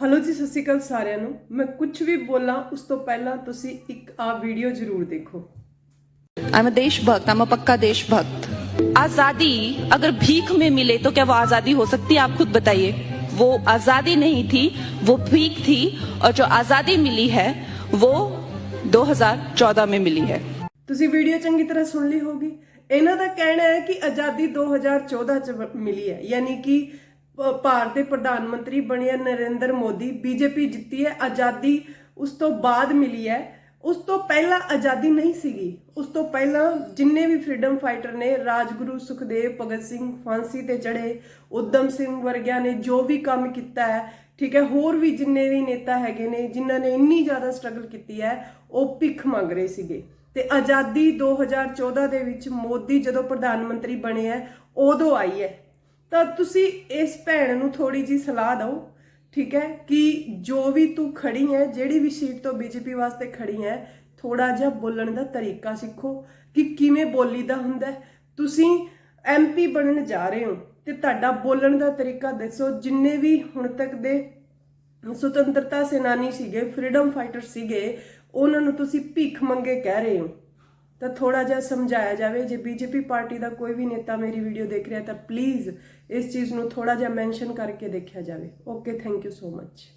Hello ਜੀ ਸਤਿ ਸ਼੍ਰੀ ਅਕਾਲ ਸਾਰਿਆਂ ਨੂੰ ਮੈਂ ਕੁਝ ਵੀ ਬੋਲਾਂ ਉਸ ਤੋਂ ਪਹਿਲਾਂ ਤੁਸੀਂ ਇੱਕ ਆ ਵੀਡੀਓ ਜ਼ਰੂਰ ਦੇਖੋ आई एम देशभक्त आई एम पक्का देशभक्त आजादी अगर भीख में मिले तो क्या वो आजादी हो सकती है आप खुद बताइए वो आजादी नहीं थी वो भीख थी और जो आजादी मिली है वो 2014 में मिली है ਤੁਸੀਂ ਵੀਡੀਓ ਚੰਗੀ ਤਰ੍ਹਾਂ ਸੁਣ ਲਈ ਹੋਗੀ ਇਹਨਾਂ ਦਾ ਕਹਿਣਾ ਹੈ ਕਿ ਆਜ਼ਾਦੀ 2014 ਚ ਵ- ਮਿਲੀ ਹੈ ਯਾਨੀ ਕਿ ਭ- ਭਾਰਤ ਦੇ ਪ੍ਰਧਾਨ ਮੰਤਰੀ ਬਣਿਆ ਨਰਿੰਦਰ ਮੋਦੀ। ਬੀਜੇਪੀ ਜਿੱਤੀ ਹੈ, ਆਜ਼ਾਦੀ ਉਸ ਤੋਂ ਬਾਅਦ ਮਿਲੀ ਹੈ। ਉਸ ਤੋਂ ਪਹਿਲਾਂ ਆਜ਼ਾਦੀ ਨਹੀਂ ਸੀਗੀ। ਉਸ ਤੋਂ ਪਹਿਲਾਂ ਜਿੰਨੇ ਵੀ ਫਰੀडम ਫਾਈਟਰ ਨੇ, ਰਾਜਗੁਰੂ ਸੁਖਦੇਵ, ਭਗਤ ਸਿੰਘ ਫਾਂਸੀ ਤੇ ਚੜੇ ਉਦਮ ਸਿੰਘ ਵਰਗਿਆਂ ਨੇ ਜੋ ਵੀ ਕੰਮ ਕੀਤਾ ਹੈ, ਠੀਕ ਹੈ, ਹੋਰ ਵੀ ਜਿੰਨੇ ਵੀ ਨੇਤਾ ਹੈਗੇ ਨੇ, ਜਿਨ੍ਹਾਂ ਨੇ ਇੰਨੀ ਜ਼ਿਆਦਾ ਸਟਰਗਲ ਕੀਤੀ ਹੈ, ਉਹ ਭਿੱਖ ਮੰਗ ਰਹੇ ਸੀਗੇ। ਤੇ ਆਜ਼ਾਦੀ 2014 ਦੇ ਵਿੱਚ ਮੋਦੀ ਜਦੋਂ ਪ੍ਰਧਾਨ ਮੰਤਰੀ ਬਣੇ ਹੈ, ਉਦੋਂ ਆਈ ਹੈ। ਤਾਂ ਤੁਸੀਂ ਇਸ ਭੈਣ ਨੂੰ ਥੋੜੀ ਜੀ ਸਲਾਹ ਦਿਓ, ਠੀਕ ਹੈ, ਕਿ ਜੋ ਵੀ ਤੂੰ ਖੜੀ ਹੈ, ਜਿਹੜੀ ਵੀ ਸੀਟ ਤੋਂ ਬੀਜੇਪੀ ਵਾਸਤੇ ਖੜੀ ਹੈ ਥੋੜਾ ਜਿਹਾ ਬੋਲਣ ਦਾ ਤਰੀਕਾ ਸਿੱਖੋ ਕਿ ਕਿਵੇਂ ਬੋਲੀਦਾ ਹੁੰਦਾ ਹੈ। ਤੁਸੀਂ ਐਮਪੀ ਬਣਨ ਜਾ ਰਹੇ ਹੋ ਤੇ ਤੁਹਾਡਾ ਬੋਲਣ ਦਾ ਤਰੀਕਾ ਦੱਸੋ ਜਿੰਨੇ ਵੀ ਹੁਣ ਤੱਕ ਦੇ ਸੁਤੰਤਰਤਾ ਸੈਨਾਨੀ ਸੀਗੇ, ਫਰੀडम ਫਾਈਟਰ ਸੀਗੇ, ਉਹਨਾਂ ਨੂੰ ਤੁਸੀਂ ਭੀਖ ਮੰਗੇ ਕਹਿ ਰਹੇ ਹੋ ਤਾਂ ਥੋੜਾ ਜਿਹਾ ਸਮਝਾਇਆ ਜਾਵੇ, ਜੇ ਬੀਜੇਪੀ ਪਾਰਟੀ ਦਾ ਕੋਈ ਵੀ ਨੇਤਾ ਮੇਰੀ ਵੀਡੀਓ ਦੇਖ ਰਿਹਾ ਤਾਂ ਪਲੀਜ਼ ਇਸ ਚੀਜ਼ ਨੂੰ ਥੋੜਾ ਜਿਹਾ ਮੈਂਸ਼ਨ ਕਰਕੇ ਦੇਖਿਆ ਜਾਵੇ। Okay thank you so much